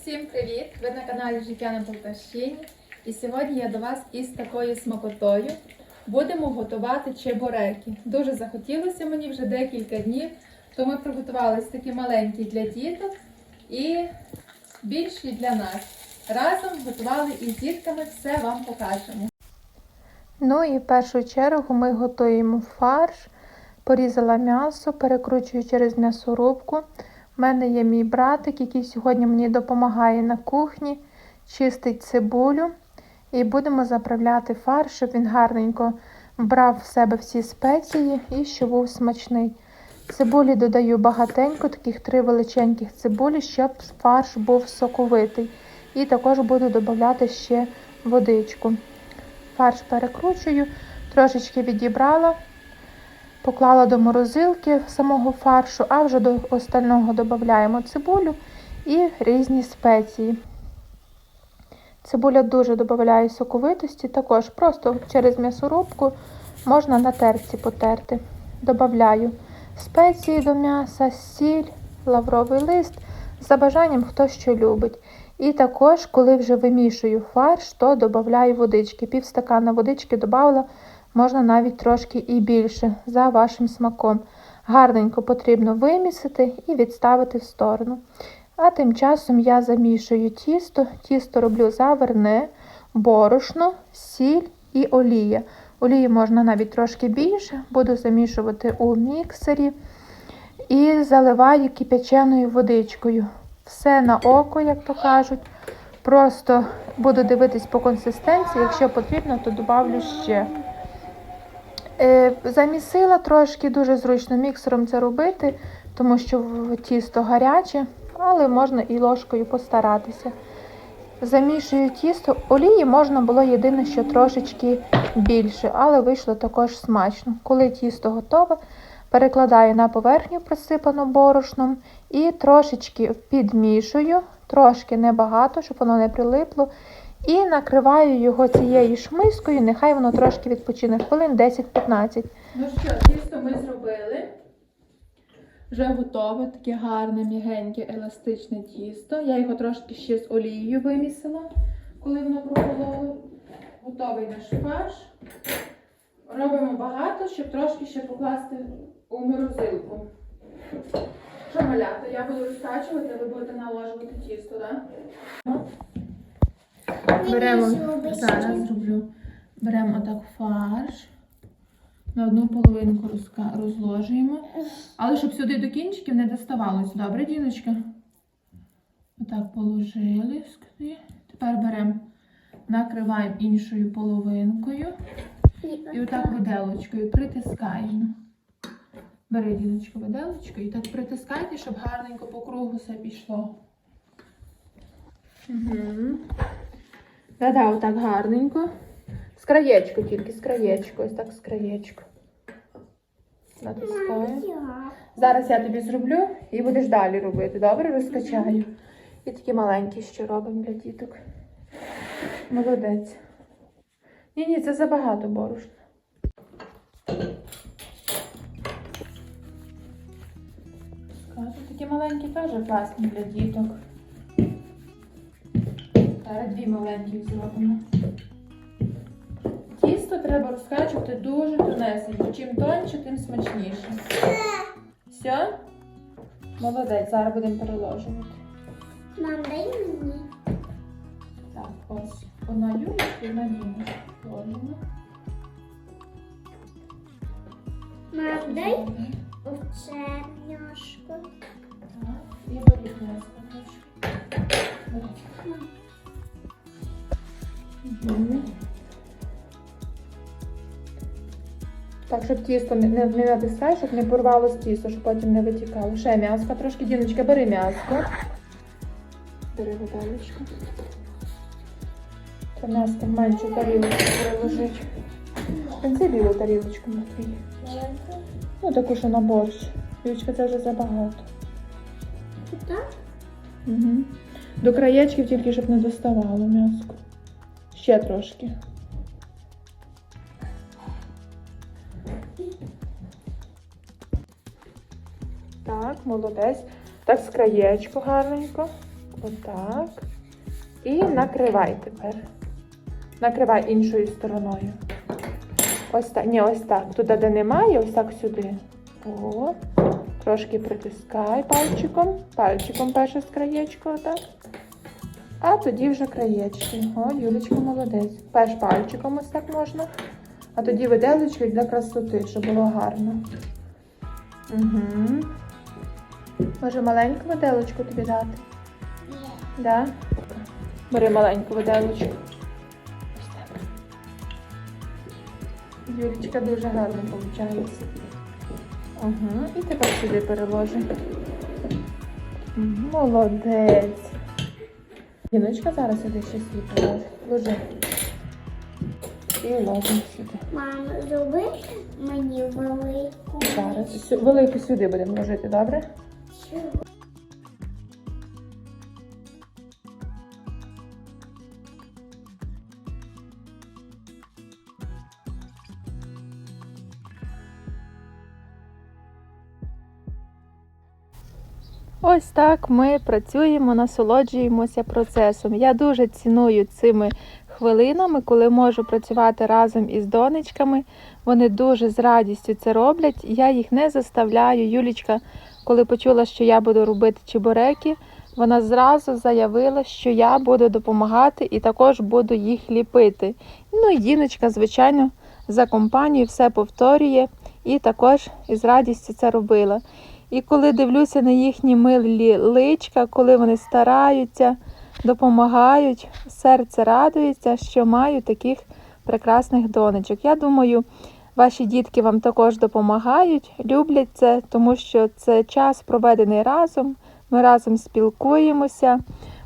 Всім привіт! Ви на каналі Життя на Полтавщині. І сьогодні я до вас із такою смакотою будемо готувати чебуреки. Дуже захотілося мені вже декілька днів, то ми приготували такі маленькі для діток і більші для нас. Разом готували із дітками, все вам покажемо. Ну і в першу чергу ми готуємо фарш. Порізала м'ясо, перекручую через м'ясорубку. У мене є мій братик, який сьогодні мені допомагає на кухні, чистить цибулю. І будемо заправляти фарш, щоб він гарненько вбрав в себе всі спеції і щоб був смачний. Цибулі додаю багатенько, таких три величеньких цибулі, щоб фарш був соковитий. І також буду додати ще водичку. Фарш перекручую, трошечки відібрала, поклала до морозилки самого фаршу, а вже до остального додаємо цибулю і різні спеції. Цибуля дуже додає соковитості, також просто через м'ясорубку можна на терці потерти. Добавляю спеції до м'яса, сіль, лавровий лист, за бажанням хто що любить. І також, коли вже вимішую фарш, то додаю водички. Пів стакана водички додала, можна навіть трошки і більше, за вашим смаком. Гарненько потрібно вимісити і відставити в сторону. А тим часом я замішую тісто. Тісто роблю заварне, борошно, сіль і олія. Олії можна навіть трошки більше, буду замішувати у міксері і заливаю кипяченою водичкою. Все на око, як то кажуть. Просто буду дивитись по консистенції, якщо потрібно, то додавлю ще. Е, замісила трошки, дуже зручно міксером це робити, тому що тісто гаряче, але можна і ложкою постаратися. Замішую тісто, олії можна було єдине, що трошечки більше, але вийшло також смачно. Коли тісто готове, перекладаю на поверхню, присипану борошном, і трошечки підмішую, трошки небагато, щоб воно не прилипло. І накриваю його цією ж мискою, нехай воно трошки відпочине хвилин 10-15. Ну що, тісто ми зробили. Вже готове, таке гарне, м'ягеньке, еластичне тісто. Я його трошки ще з олією вимісила, коли воно прохололо. Готовий наш фарш. Робимо багато, щоб трошки ще покласти у морозилку. Що, малята, я буду розкачувати, ви будете наложувати тісто, так? Беремо, зараз зроблю. Беремо отак фарш. На одну половинку розложуємо. Але щоб сюди до кінчиків не доставалось. Добре, діночка? Отак положили. Тепер беремо, накриваємо іншою половинкою. І отак виделочкою притискаємо. Бери, діночка, виделочкою і так притискайте, щоб гарненько по кругу все пішло. Угу. Да-да, отак гарненько. З краєчку тільки, з краєчку, ось так з краєчку. Натискаю. Зараз я тобі зроблю і будеш далі робити. Добре, розкачаю. І такі маленькі, що робимо для діток. Молодець. Ні, ні, це забагато борошна. Такі маленькі теж класні для діток. Зараз дві маленькі зробимо. Тісто треба розкачувати дуже тонесенько. Чим тоньше, тим смачніше. Все? Молодець, зараз будемо переложувати. Мам, дай мені. Так, ось. Одна Юлічка, одна Діна. Ложимо. Мам, дай оце м'яшко. Так, і беріть трошки. Беріть. Так, щоб тісто не, не, не натискай, щоб не порвалося тісто, щоб потім не витікало. Ще м'яска трошки. Діночка, бери м'яско. Бери видалечку. Це м'яско в меншу тарілочку переложить. Принці білу тарілочку Матвій. Ну, таку, що на борщ. Юлечка, це вже забагато. Так? Угу. До краєчків тільки, щоб не доставало м'яско. Ще трошки. Так, молодець. Так, з краєчку гарненько. Отак. І накривай тепер. Накривай іншою стороною. Ось так. Ні, ось так. Туди, де немає, ось так сюди. О. Трошки притискай пальчиком. Пальчиком перше з краєчка, отак. А тоді вже краєчки. О, Юлечка молодець. Перш пальчиком ось так можна. А тоді виделочкою для красоти, щоб було гарно. Угу. Може маленьку виделочку тобі дати? Ні. Да? Бери маленьку виделочку. Ось так. Юлічка дуже гарно виходить. Угу. І тепер сюди переложи. Молодець. Жіночка зараз іде ще світло. положи. І ложимо сюди. Мам, зроби мені велику. Зараз. Сю- Велику сюди будемо ложити, добре? Ось так ми працюємо, насолоджуємося процесом. Я дуже ціную цими хвилинами, коли можу працювати разом із донечками. Вони дуже з радістю це роблять. Я їх не заставляю. Юлічка, коли почула, що я буду робити чебуреки, вона зразу заявила, що я буду допомагати і також буду їх ліпити. Ну і Діночка, звичайно, за компанію все повторює і також із радістю це робила. І коли дивлюся на їхні милі личка, коли вони стараються, допомагають, серце радується, що маю таких прекрасних донечок. Я думаю, ваші дітки вам також допомагають, люблять це, тому що це час проведений разом. Ми разом спілкуємося,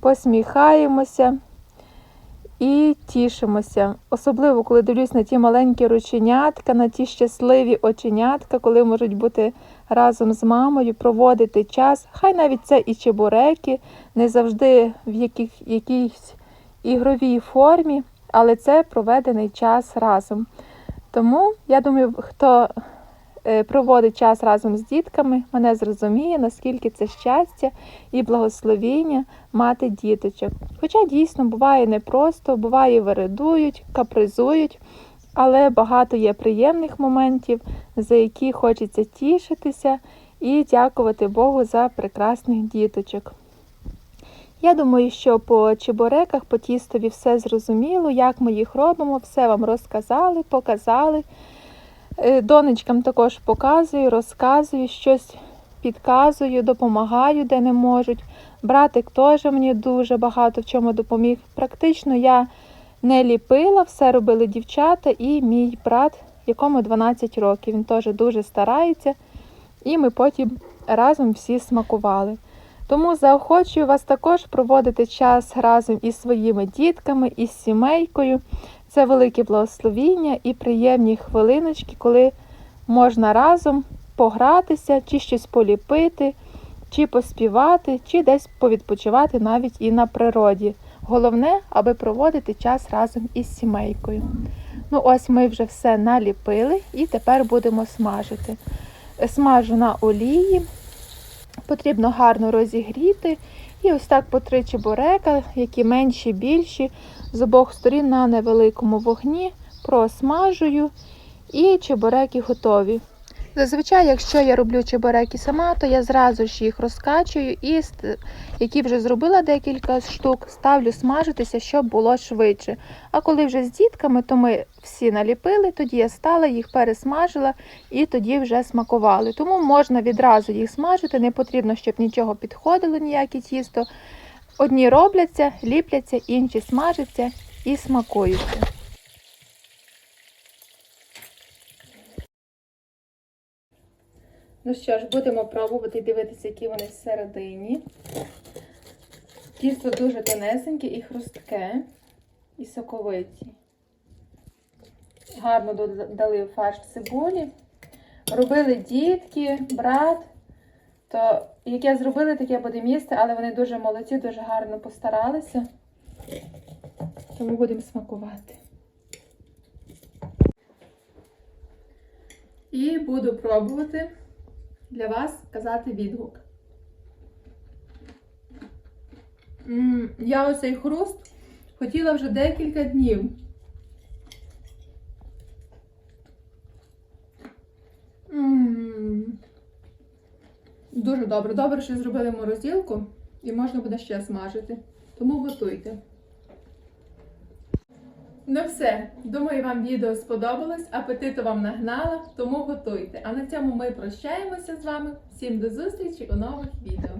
посміхаємося і тішимося. Особливо, коли дивлюсь на ті маленькі рученятка, на ті щасливі оченятка, коли можуть бути разом з мамою, проводити час. Хай навіть це і чебуреки, не завжди в яких, якійсь ігровій формі, але це проведений час разом. Тому я думаю, хто проводить час разом з дітками, мене зрозуміє, наскільки це щастя і благословіння мати діточок. Хоча дійсно буває непросто, буває виридують, капризують, але багато є приємних моментів, за які хочеться тішитися і дякувати Богу за прекрасних діточок. Я думаю, що по чебуреках, по тістові все зрозуміло, як ми їх робимо, все вам розказали, показали. Е, Донечкам також показую, розказую, щось підказую, допомагаю, де не можуть. Братик теж мені дуже багато в чому допоміг. Практично я не ліпила, все робили дівчата і мій брат, якому 12 років. Він теж дуже старається. І ми потім разом всі смакували. Тому заохочую вас також проводити час разом із своїми дітками, із сімейкою. Це велике благословіння і приємні хвилиночки, коли можна разом погратися, чи щось поліпити, чи поспівати, чи десь повідпочивати навіть і на природі. Головне, аби проводити час разом із сімейкою. Ну, ось ми вже все наліпили і тепер будемо смажити. Смажу на олії, потрібно гарно розігріти. І ось так по три чебурека, які менші, більші, з обох сторін на невеликому вогні просмажую і чебуреки готові. Зазвичай, якщо я роблю чебуреки сама, то я зразу ж їх розкачую і, які вже зробила декілька штук, ставлю смажитися, щоб було швидше. А коли вже з дітками, то ми всі наліпили, тоді я стала, їх пересмажила і тоді вже смакували. Тому можна відразу їх смажити, не потрібно, щоб нічого підходило, ніяке тісто. Одні робляться, ліпляться, інші смажаться і смакуються. Ну що ж, будемо пробувати дивитися, які вони всередині. Тісто дуже тонесеньке і хрустке, і соковиті. Гарно додали фарш цибулі. Робили дітки, брат. То яке зробили, таке будемо їсти, але вони дуже молодці, дуже гарно постаралися. Тому будемо смакувати. І буду пробувати для вас казати відгук. Я оцей хруст хотіла вже декілька днів. Дуже добре. Добре, що зробили морозилку і можна буде ще смажити. Тому готуйте. Ну все, думаю, вам відео сподобалось, апетиту вам нагнала, тому готуйте. А на цьому ми прощаємося з вами. Всім до зустрічі у нових відео.